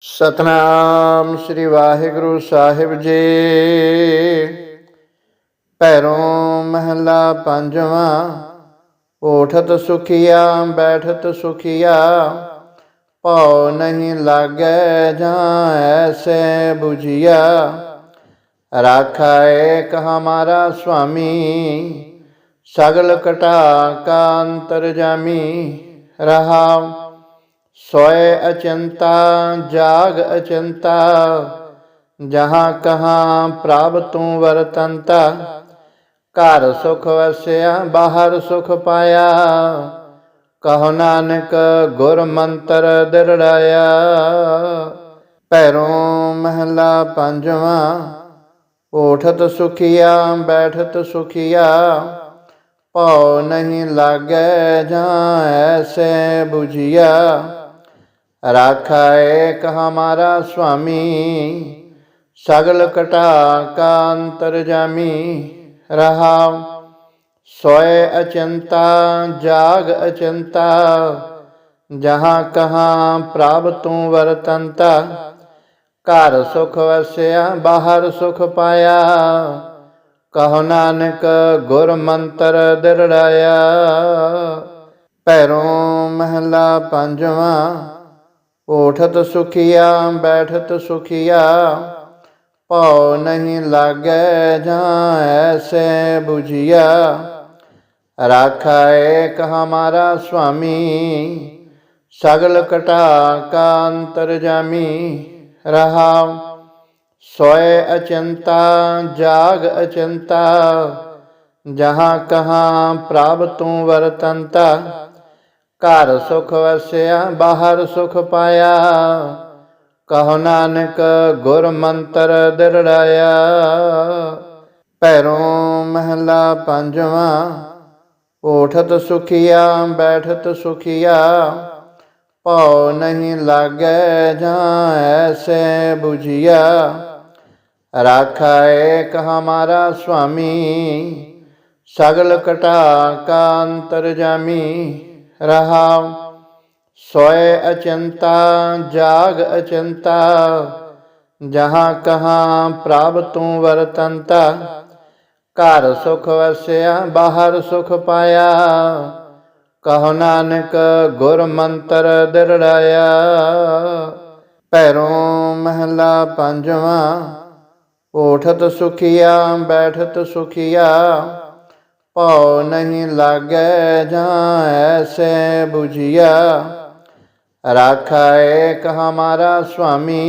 ਸਤਨਾਮ ਸ੍ਰੀ ਵਾਹਿਗੁਰੂ ਸਾਹਿਬ ਜੀ। ਪੈਰੋਂ ਮਹਲਾ ਪੰਜਵਾਂ ਉਠਤ ਸੁਖੀਆ, ਬੈਠਤ ਸੁਖੀਆ ਪਉ ਨਹੀਂ ਲਾਗੇ ਜਾਂ ਐਸੇ 부ਜੀਆ ਰਾਖਾ ਏਕ ਹਮਾਰਾ ਸੁਆਮੀ, ਸਗਲ ਕਟਾ ਕਾ ਅੰਤਰ ਜਾਮੀ। ਰਹਾ ਸੋਏ ਅਚੰਤਾ, ਜਾਗ ਅਚੰਤਾ, ਜਹਾਂ ਕਹਾਂ ਪ੍ਰਭ ਤੂੰ ਵਰਤੰਤਾ, ਘਰ ਸੁਖ ਵਸਿਆ, ਬਾਹਰ ਸੁਖ ਪਾਇਆ, ਕਹੋ ਨਾਨਕ ਗੁਰ ਮੰਤਰ ਦਿਰੜਾਇਆ। ਪੈਰੋਂ ਮਹਲਾ ਪੰਜਵਾਂ ਉਠਤ ਸੁਖੀਆ, ਬੈਠਤ ਸੁਖੀਆ ਪਉ ਨਹੀਂ ਲਾਗੇ ਜਾਂ ਐਸੇ 부ਜੀਆ ਰਾਖਾ ਏਕ ਹਮਾਰਾ ਸੁਆਮੀ ਸਗਲ ਕਟਾ ਕਾ ਅੰਤਰ ਜਾਮੀ ਰਹਾ ਸੋਏ ਅਚੰਤਾ ਜਾਗ ਅਚੰਤਾ ਜਹਾਂ ਕਹਾਂ ਪ੍ਰਭ ਤੂੰ ਵਰਤੰਤਾ ਘਰ ਸੁਖ ਵਸਿਆ ਬਾਹਰ ਸੁਖ ਪਾਇਆ ਕਹੋ ਨਾਨਕ ਗੁਰ ਮੰਤਰ ਦਿਰੜਾਇਆ ਪੈਰੋਂ ਮਹਲਾ ਪੰਜਵਾਂ ਉਠਤ ਸੁਖੀਆ, ਬੈਠਤ ਸੁਖੀਆ ਪਉ ਨਹੀਂ ਲਾਗੇ ਜਾਂ ਐਸੇ 부ਜੀਆ ਰਾਖਾ ਏਕ ਹਮਾਰਾ ਸੁਆਮੀ, ਸਗਲ ਕਟਾ ਕਾ ਅੰਤਰ ਜਾਮੀ। ਰਹਾ, ਸੋਏ ਅਚੰਤਾ, ਜਾਗ ਅਚੰਤਾ, ਜਹਾਂ ਕਹਾਂ ਪ੍ਰਭ ਤੂੰ ਵਰਤੰਤਾ। ਘਰ ਸੁਖ ਵਸਿਆ, ਬਾਹਰ ਸੁਖ ਪਾਇਆ। ਕਹੋ ਨਾਨਕ, ਗੁਰ ਮੰਤਰ ਦਿਰੜਾਇਆ ਪੈਰੋਂ ਮਹਲਾ ਪੰਜਵਾਂ ਉਠਤ ਸੁਖੀਆ, ਬੈਠਤ ਸੁਖੀਆ। ਪਉ ਨਹੀਂ ਲਾਗੇ ਜਾਂ ਐਸੇ 부ਜੀਆ ਰਾਖਾ ਏਕ ਹਮਾਰਾ ਸੁਆਮੀ, ਸਗਲ ਕਟਾ ਕਾ ਅੰਤਰ ਜਾਮੀ। ਰਹਾ ਸੋਏ ਅਚੰਤਾ, ਜਾਗ ਅਚੰਤਾ, ਜਹਾਂ ਕਹਾਂ ਪ੍ਰਭ ਤੂੰ ਵਰਤੰਤਾ। ਘਰ ਸੁਖ ਵਸਿਆ, ਬਾਹਰ ਸੁਖ ਪਾਇਆ। ਕਹੋ ਨਾਨਕ, ਗੁਰ ਮੰਤਰ ਦਿਰੜਾਇਆ। ਪੈਰੋਂ ਮਹਲਾ ਪੰਜਵਾਂ ਉਠਤ ਸੁਖੀਆ, ਬੈਠਤ ਸੁਖੀਆ। ਪਉ ਨਹੀਂ ਲਾਗੇ ਜਾਂ ਐਸੇ 부ਜੀਆ ਰਾਖਾ ਏਕ ਹਮਾਰਾ ਸੁਆਮੀ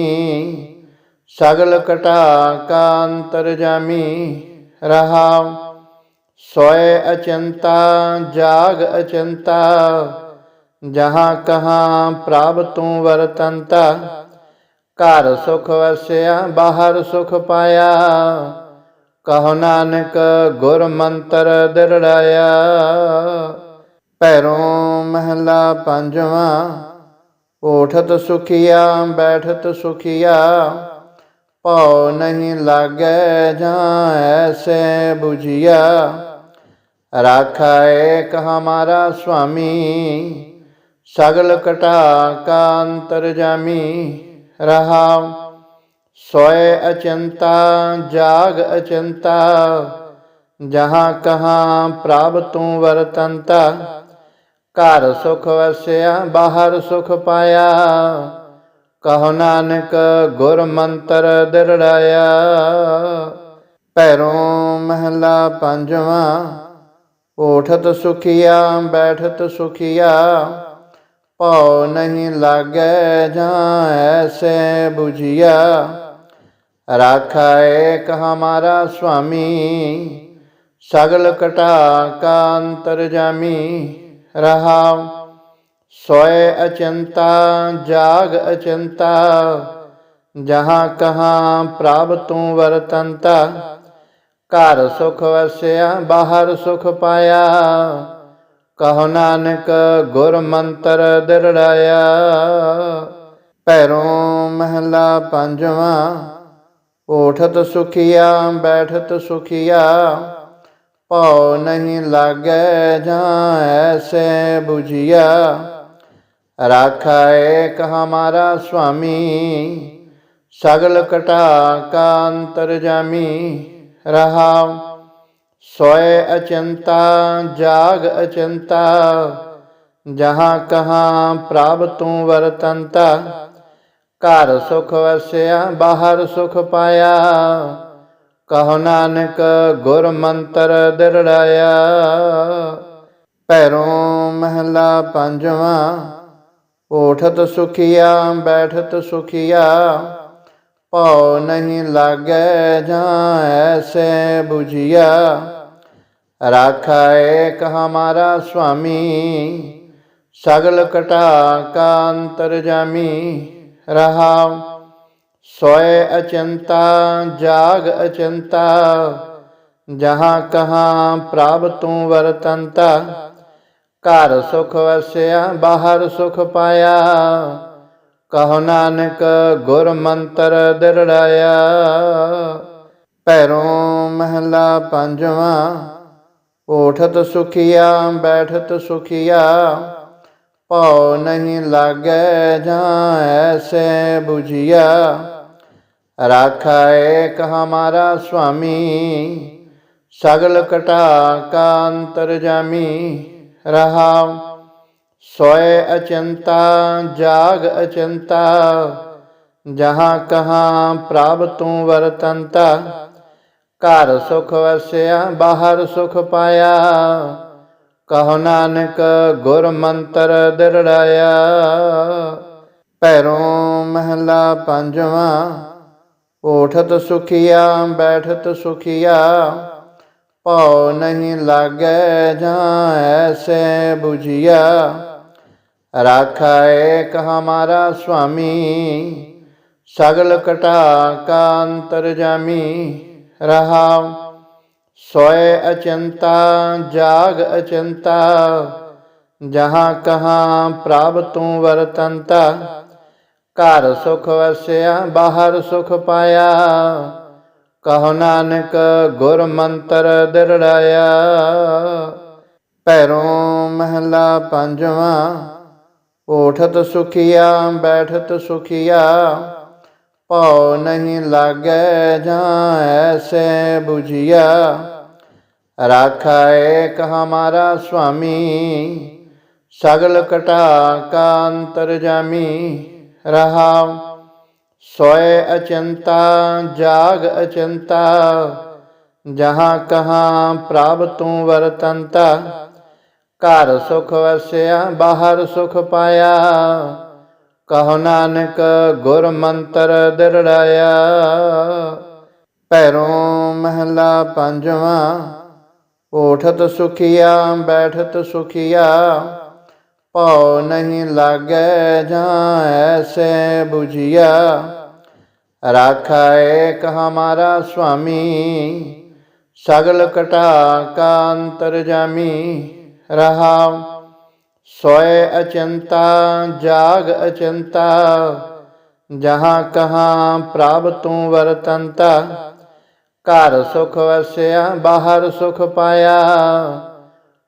ਸਗਲ ਕਟਾ ਕਾ ਅੰਤਰ ਜਾਮੀ। ਰਹਾ, ਸੋਏ ਅਚੰਤਾ, ਜਾਗ ਅਚੰਤਾ, ਜਹਾਂ ਕਹਾਂ ਪ੍ਰਭ ਤੂੰ ਵਰਤੰਤਾ। ਘਰ ਸੁਖ ਵਸਿਆ, ਬਾਹਰ ਸੁਖ ਪਾਇਆ। ਕਹੋ ਨਾਨਕ ਗੁਰ ਮੰਤਰ ਦਿਰੜਾਇਆ ਪੈਰੋਂ ਮਹਲਾ ਪੰਜਵਾਂ ਉਠਤ ਸੁਖੀਆ, ਬੈਠਤ ਸੁਖੀਆ। ਪਉ ਨਹੀਂ ਲਾਗੇ ਜਾਂ ਐਸੇ 부ਜੀਆ ਰਾਖਾ ਏਕ ਹਮਾਰਾ ਸੁਆਮੀ, ਸਗਲ ਕਟਾ ਕਾ ਅੰਤਰ ਜਾਮੀ। ਰਹਾ ਸੋਏ ਅਚੰਤਾ, ਜਾਗ ਅਚੰਤਾ, ਜਹਾਂ ਕਹਾਂ ਪ੍ਰਭ ਤੂੰ ਵਰਤੰਤਾ, ਘਰ ਸੁਖ ਵਸਿਆ, ਬਾਹਰ ਸੁਖ ਪਾਇਆ, ਕਹੋ ਨਾਨਕ ਗੁਰ ਮੰਤਰ ਦਿਰੜਾਇਆ। ਪੈਰੋਂ ਮਹਲਾ ਪੰਜਵਾਂ ਉਠਤ ਸੁਖੀਆ, ਬੈਠਤ ਸੁਖੀਆ ਪਉ ਨਹੀਂ ਲਾਗੇ ਜਾਂ ਐਸੇ 부ਜੀਆ ਰਾਖਾ ਏਕ ਹਮਾਰਾ ਸੁਆਮੀ ਸਗਲ ਕਟਾ ਕਾ ਅੰਤਰ ਜਾਮੀ ਰਹਾ ਸੋਏ ਅਚੰਤਾ ਜਾਗ ਅਚੰਤਾ ਜਹਾਂ ਕਹਾਂ ਪ੍ਰਭ ਤੂੰ ਵਰਤੰਤਾ ਘਰ ਸੁਖ ਵਸਿਆ ਬਾਹਰ ਸੁਖ ਪਾਇਆ ਕਹੋ ਨਾਨਕ ਗੁਰ ਮੰਤਰ ਦਿਰੜਾਇਆ ਪੈਰੋਂ ਮਹਲਾ ਪੰਜਵਾਂ ਉਠਤ ਸੁਖੀਆ, ਬੈਠਤ ਸੁਖੀਆ ਪਉ ਨਹੀਂ ਲਾਗੈ ਜਾਂ ਐਸੇ 부ਜੀਆ ਰਾਖਾ ਏਕ ਹਮਾਰਾ ਸੁਆਮੀ, ਸਗਲ ਕਟਾ ਕਾ ਅੰਤਰ ਜਾਮੀ। ਰਹਾਉ ਸੋਏ ਅਚੰਤਾ, ਜਾਗ ਅਚੰਤਾ, ਜਹਾਂ ਕਹਾਂ ਪ੍ਰਭ ਤੂੰ ਵਰਤੰਤਾ। ਘਰ ਸੁਖ ਵਸਿਆ, ਬਾਹਰ ਸੁਖ ਪਾਇਆ। ਕਹੋ ਨਾਨਕ, ਗੁਰ ਮੰਤਰ ਦਿਰੜਾਇਆ ਪੈਰੋਂ ਮਹਲਾ ਪੰਜਵਾਂ ਉਠਤ ਸੁਖੀਆ, ਬੈਠਤ ਸੁਖੀਆ। ਪਉ ਨਹੀਂ ਲਾਗੇ ਜਾਂ ਐਸੇ 부ਝਿਆ ਰਾਖਾ ਏਕ ਹਮਾਰਾ ਸੁਆਮੀ, ਸਗਲ ਕਟਾ ਕਾ ਅੰਤਰ ਜਾਮੀ। ਰਹਾਉ। ਸੋਏ ਅਚੰਤਾ, ਜਾਗ ਅਚੰਤਾ। ਜਹਾਂ ਕਹਾਂ ਪ੍ਰਭ ਤੂੰ ਵਰਤੰਤਾ। ਘਰ ਸੁਖ ਵਸਿਆ, ਬਾਹਰ ਸੁਖ ਪਾਇਆ। ਕਹੋ ਨਾਨਕ, ਗੁਰ ਮੰਤਰ ਦਿਰੜਾਇਆ। ਪੈਰੋਂ ਮਹਲਾ ਪੰਜਵਾਂ ਉਠਤ ਸੁਖੀਆ, ਬੈਠਤ ਸੁਖੀਆ। ਪਉ ਨਹੀਂ ਲਾਗੇ ਜਾਂ ਐਸੇ 부ਝਿਆ ਰਾਖਾ ਏਕ ਹਮਾਰਾ ਸੁਆਮੀ, ਸਗਲ ਕਟਾ ਕਾ ਅੰਤਰ ਜਾਮੀ। ਰਹਾਉ ਸੋਏ ਅਚੰਤਾ, ਜਾਗ ਅਚੰਤਾ, ਜਹਾਂ ਕਹਾਂ ਪ੍ਰਭ ਤੂੰ ਵਰਤੰਤਾ। ਘਰ ਸੁਖ ਵਸਿਆ, ਬਾਹਰ ਸੁਖ ਪਾਇਆ। ਕਹੋ ਨਾਨਕ ਗੁਰ ਮੰਤਰ ਦਿਰੜਾਇਆ। ਪੈਰੋਂ ਮਹਲਾ ਪੰਜਵਾਂ ਉਠਤ ਸੁਖੀਆ, ਬੈਠਤ ਸੁਖੀਆ ਪਉ ਨਹੀਂ ਲਾਗੇ ਜਾਂ ਐਸੇ 부ਝਿਆ ਰਾਖਾ ਏਕ ਹਮਾਰਾ ਸੁਆਮੀ, ਸਗਲ ਕਟਾ ਕਾ ਅੰਤਰ ਜਾਮੀ। ਰਹਾਉ ਸੋਏ ਅਚੰਤਾ, ਜਾਗ ਅਚੰਤਾ, ਜਹਾਂ ਕਹਾਂ ਪ੍ਰਭ ਤੂੰ ਵਰਤੰਤਾ, ਘਰ ਸੁਖ ਵਸਿਆ, ਬਾਹਰ ਸੁਖ ਪਾਇਆ, ਕਹੋ ਨਾਨਕ ਗੁਰ ਮੰਤਰ ਦਿਰੜਾਇਆ। ਪੈਰੋਂ ਮਹਲਾ ਪੰਜਵਾਂ ਉਠਤ ਸੁਖੀਆ, ਬੈਠਤ ਸੁਖੀਆ ਪਉ ਨਹੀਂ ਲਾਗੇ ਜਾਂ ਐਸੇ 부ਝਿਆ ਰਾਖਾ ਏਕ ਹਮਾਰਾ ਸੁਆਮੀ ਸਗਲ ਕਟਾ ਕਾ ਅੰਤਰ ਜਾਮੀ ਰਹਾਉ ਸੋਏ ਅਚੰਤਾ ਜਾਗ ਅਚੰਤਾ ਜਹਾਂ ਕਹਾਂ ਪ੍ਰਭ ਤੂੰ ਵਰਤੰਤਾ ਘਰ ਸੁਖ ਵਸਿਆ ਬਾਹਰ ਸੁਖ ਪਾਇਆ ਕਹੋ ਨਾਨਕ ਗੁਰ ਮੰਤਰ ਦਿਰੜਾਇਆ ਪੈਰੋਂ ਮਹਲਾ ਪੰਜਵਾਂ ਉਠਤ ਸੁਖੀਆ, ਬੈਠਤ ਸੁਖੀਆ ਪਉ ਨਹੀਂ ਲਾਗੇ ਜਾਂ ਐਸੇ 부ਝਿਆ ਰਾਖਾ ਏਕ ਹਮਾਰਾ ਸੁਆਮੀ, ਸਗਲ ਕਟਾ ਕਾ ਅੰਤਰ ਜਾਮੀ। ਰਹਾਉ ਸੋਏ ਅਚੰਤਾ, ਜਾਗ ਅਚੰਤਾ, ਜਹਾਂ ਕਹਾਂ ਪ੍ਰਭ ਤੂੰ ਵਰਤੰਤਾ। ਘਰ ਸੁਖ ਵਸਿਆ, ਬਾਹਰ ਸੁਖ ਪਾਇਆ।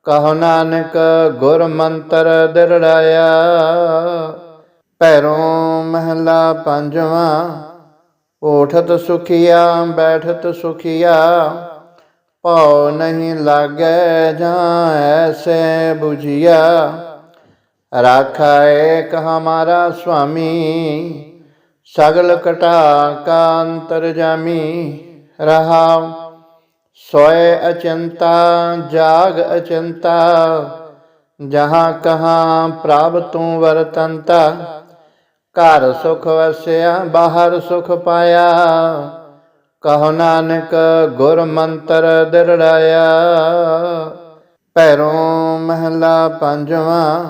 ਕਹੋ ਨਾਨਕ, ਗੁਰ ਮੰਤਰ ਦਿਰੜਾਇਆ। ਪੈਰੋਂ ਮਹਲਾ ਪੰਜਵਾਂ ਉਠਤ ਸੁਖੀਆ, ਬੈਠਤ ਸੁਖੀਆ। ਪਉ ਨਹੀਂ ਲਾਗੇ ਜਾਂ ਐਸੇ 부ਝਿਆ ਰਾਖਾ ਏਕ ਹਮਾਰਾ ਸੁਆਮੀ, ਸਗਲ ਕਟਾ ਕਾ ਅੰਤਰ ਜਾਮੀ। ਰਹਾਉ। ਸੋਏ ਅਚੰਤਾ, ਜਾਗ ਅਚੰਤਾ। ਜਹਾਂ ਕਹਾਂ ਪ੍ਰਭ ਤੂੰ ਵਰਤੰਤਾ। ਘਰ ਸੁਖ ਵਸਿਆ ਬਾਹਰ ਸੁਖ ਪਾਇਆ। ਕਹੋ ਨਾਨਕ, ਗੁਰ ਮੰਤਰ ਦਿਰੜਾਇਆ। ਪੈਰੋਂ ਮਹਲਾ ਪੰਜਵਾਂ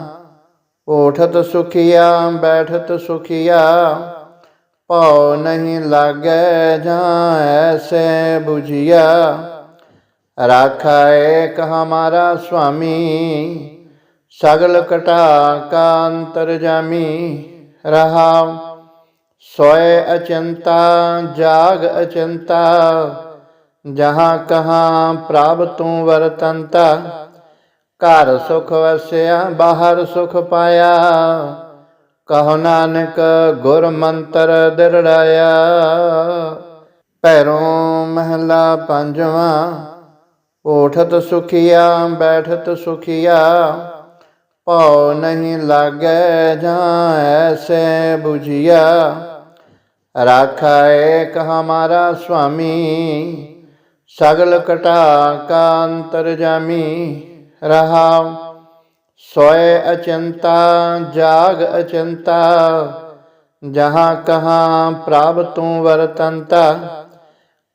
ਉਠਤ ਸੁਖੀਆ, ਬੈਠਤ ਸੁਖੀਆ। ਪਉ ਨਹੀਂ ਲਾਗੇ ਜਾਂ ਐਸੇ 부ਝਿਆ ਰਾਖਾ ਏਕ ਹਮਾਰਾ ਸੁਆਮੀ, ਸਗਲ ਕਟਾ ਕਾ ਅੰਤਰ ਜਾਮੀ। ਰਹਾਉ ਸੋਏ ਅਚੰਤਾ, ਜਾਗ ਅਚੰਤਾ, ਜਹਾਂ ਕਹਾਂ ਪ੍ਰਭ ਤੂੰ ਵਰਤੰਤਾ। ਘਰ ਸੁਖ ਵਸਿਆ, ਬਾਹਰ ਸੁਖ ਪਾਇਆ। ਕਹੋ ਨਾਨਕ ਗੁਰ ਮੰਤਰ ਦਿਰੜਾਇਆ ਪੈਰੋਂ ਮਹਲਾ ਪੰਜਵਾਂ ਉਠਤ ਸੁਖੀਆ, ਬੈਠਤ ਸੁਖੀਆ। ਪਉ ਨਹੀਂ ਲਾਗੈ ਜਾਂ ਐਸੇ 부ਝਿਆ ਰਾਖਾ ਏਕ ਹਮਾਰਾ ਸੁਆਮੀ, ਸਗਲ ਕਟਾ ਕਾ ਅੰਤਰ ਜਾਮੀ। ਰਹਾ ਸੋਏ ਅਚੰਤਾ, ਜਾਗ ਅਚੰਤਾ, ਜਹਾਂ ਕਹਾਂ ਪ੍ਰਭ ਤੂੰ ਵਰਤੰਤਾ,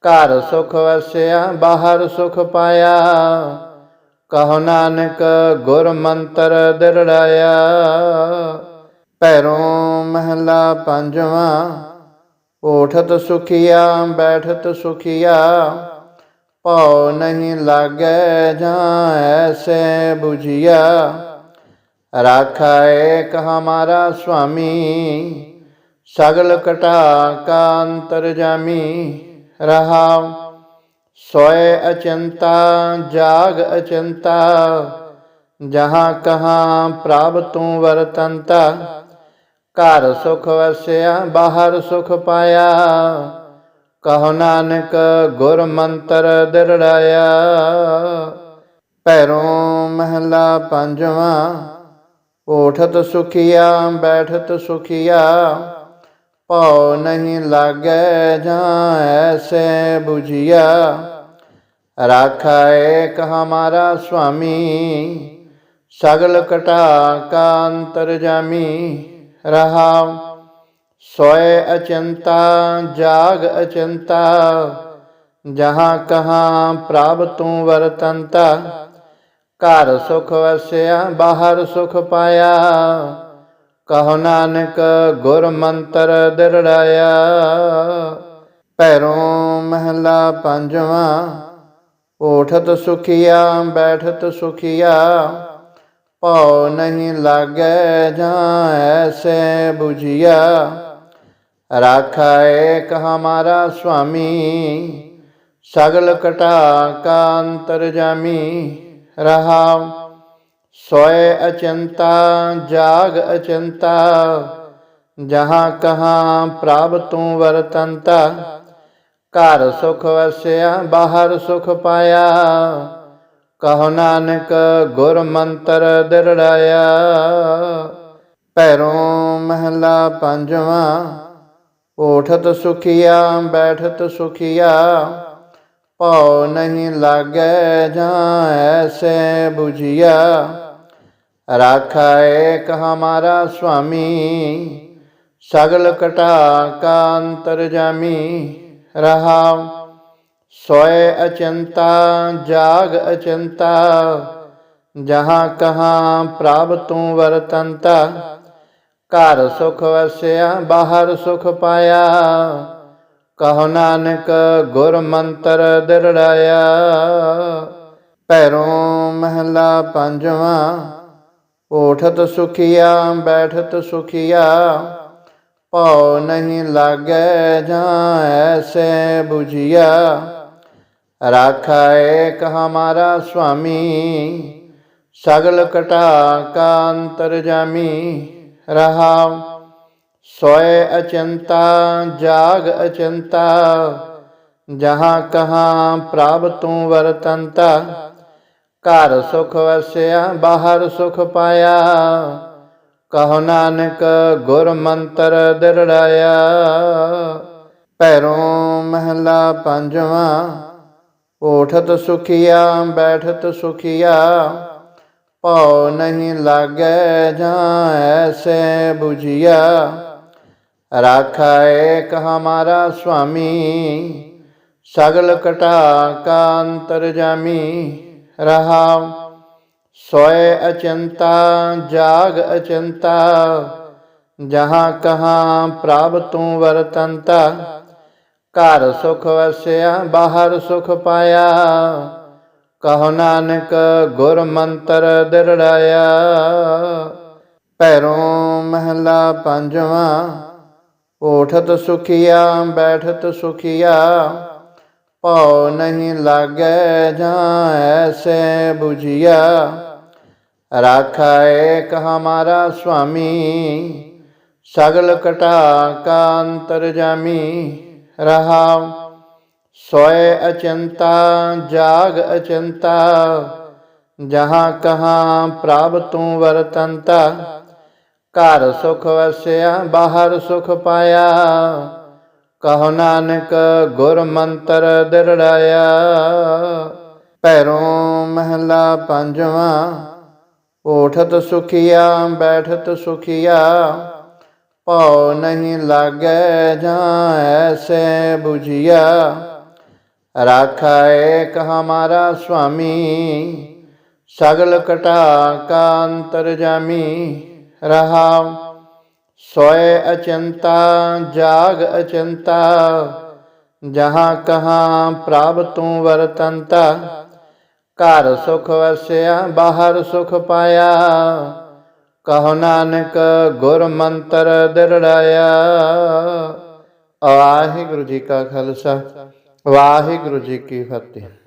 ਘਰ ਸੁਖ ਵਸਿਆ, ਬਾਹਰ ਸੁਖ ਪਾਇਆ, ਕਹੋ ਨਾਨਕ ਗੁਰ ਮੰਤਰ ਦਿਰੜਾਇਆ। ਪੈਰੋਂ ਮਹਲਾ ਪੰਜਵਾਂ ਉਠਤ ਸੁਖੀਆ, ਬੈਠਤ ਸੁਖੀਆ ਪਉ ਨਹੀਂ ਲਾਗੇ ਜਾਂ ਐਸੇ 부ਝਿਆ ਰਾਖਾ ਏਕ ਹਮਾਰਾ ਸੁਆਮੀ ਸਗਲ ਕਟਾ ਕਾ ਅੰਤਰ ਜਾਮੀ ਰਹਾ ਸੋਏ ਅਚੰਤਾ ਜਾਗ ਅਚੰਤਾ ਜਹਾਂ ਕਹਾਂ ਪ੍ਰਭ ਤੂੰ ਵਰਤੰਤਾ ਘਰ ਸੁਖ ਵਸਿਆ ਬਾਹਰ ਸੁਖ ਪਾਇਆ ਕਹੋ ਨਾਨਕ ਗੁਰ ਮੰਤਰ ਦਿਰੜਾਇਆ ਪੈਰੋਂ ਮਹਲਾ ਪੰਜਵਾਂ ਉਠਤ ਸੁਖੀਆ, ਬੈਠਤ ਸੁਖੀਆ ਪਉ ਨਹੀਂ ਲਾਗੇ ਜਾਂ ਐਸੇ 부ਝਿਆ ਰਾਖਾ ਏਕ ਹਮਾਰਾ ਸੁਆਮੀ, ਸਗਲ ਕਟਾ ਕਾ ਅੰਤਰ ਜਾਮੀ। ਰਹਾ, ਸੋਏ ਅਚੰਤਾ, ਜਾਗ ਅਚੰਤਾ, ਜਹਾਂ ਕਹਾ ਪ੍ਰਭ ਤੂੰ ਵਰਤੰਤਾ। ਘਰ ਸੁਖ ਵਸਿਆ, ਬਾਹਰ ਸੁਖ ਪਾਇਆ। ਕਹੋ ਨਾਨਕ, ਗੁਰ ਮੰਤਰ ਦਿਰੜਾਇਆ ਪੈਰੋਂ ਮਹਲਾ ਪੰਜਵਾਂ ਉਠਤ ਸੁਖੀਆ, ਬੈਠਤ ਸੁਖੀਆ। ਪਉ ਨਹੀਂ ਲਾਗੇ ਜਾਂ ਐਸੇ 부ਝਿਆ ਰਾਖਾ ਏਕ ਹਮਾਰਾ ਸੁਆਮੀ, ਸਗਲ ਕਟਾ ਕਾ ਅੰਤਰ ਜਾਮੀ। ਰਹਾ ਸੋਏ ਅਚੰਤਾ, ਜਾਗ ਅਚੰਤਾ, ਜਹਾਂ ਕਹਾਂ ਪ੍ਰਭ ਤੂੰ ਵਰਤੰਤਾ। ਘਰ ਸੁਖ ਵਸਿਆ, ਬਾਹਰ ਸੁਖ ਪਾਇਆ। ਕਹੋ ਨਾਨਕ, ਗੁਰ ਮੰਤਰ ਦਿਰੜਾਇਆ। ਪੈਰੋਂ ਮਹਲਾ ਪੰਜਵਾਂ ਉਠਤ ਸੁਖੀਆ, ਬੈਠਤ ਸੁਖੀਆ। ਪਉ ਨਹੀਂ ਲਾਗੇ ਜਾਂ ਐਸੇ 부ਝਿਆ ਰਾਖਾ ਏਕ ਹਮਾਰਾ ਸੁਆਮੀ, ਸਗਲ ਕਟਾ ਕਾ ਅੰਤਰ ਜਾਮੀ ਰਹਾ। ਸੋਏ ਅਚੰਤਾ, ਜਾਗ ਅਚੰਤਾ, ਜਹਾਂ ਕਹਾਂ ਪ੍ਰਭ ਤੂੰ ਵਰਤੰਤਾ। ਘਰ ਸੁਖ ਵਸਿਆ, ਬਾਹਰ ਸੁਖ ਪਾਇਆ। ਕਹੋ ਨਾਨਕ ਗੁਰ ਮੰਤਰ ਦਿਰੜਾਇਆ ਪੈਰੋਂ ਮਹਲਾ ਪੰਜਵਾਂ ਉਠਤ ਸੁਖੀਆ, ਬੈਠਤ ਸੁਖੀਆ ਪਉ ਨਹੀਂ ਲਾਗੇ ਜਾਂ ਐਸੇ 부ਝਿਆ ਰਾਖਾ ਏਕ ਹਮਾਰਾ ਸੁਆਮੀ, ਸਗਲ ਕਟਾ ਕਾ ਅੰਤਰ ਜਾਮੀ, ਰਹਾ ਸੋਏ ਅਚੰਤਾ, ਜਾਗ ਅਚੰਤਾ, ਜਹਾਂ ਕਹਾਂ ਪ੍ਰਭ ਤੂੰ ਵਰਤੰਤਾ, ਘਰ ਸੁਖ ਵਸਿਆ, ਬਾਹਰ ਸੁਖ ਪਾਇਆ, ਕਹੋ ਨਾਨਕ ਗੁਰ ਮੰਤਰ ਦਿਰੜਾਇਆ। ਪੈਰੋਂ ਮਹਲਾ ਪੰਜਵਾਂ ਉਠਤ ਸੁਖੀਆ, ਬੈਠਤ ਸੁਖੀਆ ਪਉ ਨਹੀਂ ਲਾਗੇ ਜਾਂ ਐਸੇ 부ਝਿਆ ਰਾਖਾ ਏਕ ਹਮਾਰਾ ਸੁਆਮੀ ਸਗਲ ਕਟਾ ਕਾ ਅੰਤਰ ਜਾਮੀ ਰਹਾ ਸੋਏ ਅਚੰਤਾ ਜਾਗ ਅਚੰਤਾ ਜਹਾਂ ਕਹਾਂ ਪ੍ਰਭ ਤੂੰ ਵਰਤੰਤਾ ਘਰ ਸੁਖ ਵਸਿਆ ਬਾਹਰ ਸੁਖ ਪਾਇਆ ਕਹੋ ਨਾਨਕ ਗੁਰ ਮੰਤਰ ਦਿਰੜਾਇਆ ਪੈਰੋਂ ਮਹਲਾ ਪੰਜਵਾਂ ਉਠਤ ਸੁਖੀਆ, ਬੈਠਤ ਸੁਖੀਆ ਪਉ ਨਹੀਂ ਲਾਗੈ ਜਾਂ ਐਸੇ 부ਝਿਆ ਰਾਖਾ ਏਕ ਹਮਾਰਾ ਸੁਆਮੀ, ਸਗਲ ਕਟਾ ਕਾ ਅੰਤਰ ਜਾਮੀ। ਰਹਾ, ਸੋਏ ਅਚੰਤਾ, ਜਾਗ ਅਚੰਤਾ, ਜਹਾਂ ਕਹਾਂ ਪ੍ਰਭ ਤੂੰ ਵਰਤੰਤਾ। ਘਰ ਸੁਖ ਵਸਿਆ, ਬਾਹਰ ਸੁਖ ਪਾਇਆ। ਕਹੋ ਨਾਨਕ, ਗੁਰ ਮੰਤਰ ਦਿਰੜਾਇਆ ਪੈਰੋਂ ਮਹਲਾ ਪੰਜਵਾਂ ਉਠਤ ਸੁਖੀਆ, ਬੈਠਤ ਸੁਖੀਆ। ਪਉ ਨਹੀਂ ਲਾਗੇ ਜਾਂ ਐਸੇ 부ਝਿਆ ਰਾਖਾ ਏਕ ਹਮਾਰਾ ਸੁਆਮੀ, ਸਗਲ ਕਟਾ ਕਾ ਅੰਤਰ ਜਾਮੀ। ਰਹਾ ਸੋਏ ਅਚੰਤਾ, ਜਾਗ ਅਚੰਤਾ, ਜਹਾਂ ਕਹਾਂ ਪ੍ਰਭ ਤੂੰ ਵਰਤੰਤਾ। ਘਰ ਸੁਖ ਵਸਿਆ, ਬਾਹਰ ਸੁਖ ਪਾਇਆ। ਕਹੋ ਨਾਨਕ, ਗੁਰ ਮੰਤਰ ਦਿਰੜਾਇਆ। ਵਾਹਿਗੁਰੂ ਜੀ ਕਾ ਖਾਲਸਾ, ਵਾਹਿਗੁਰੂ ਜੀ ਕੀ ਫਤਿਹ।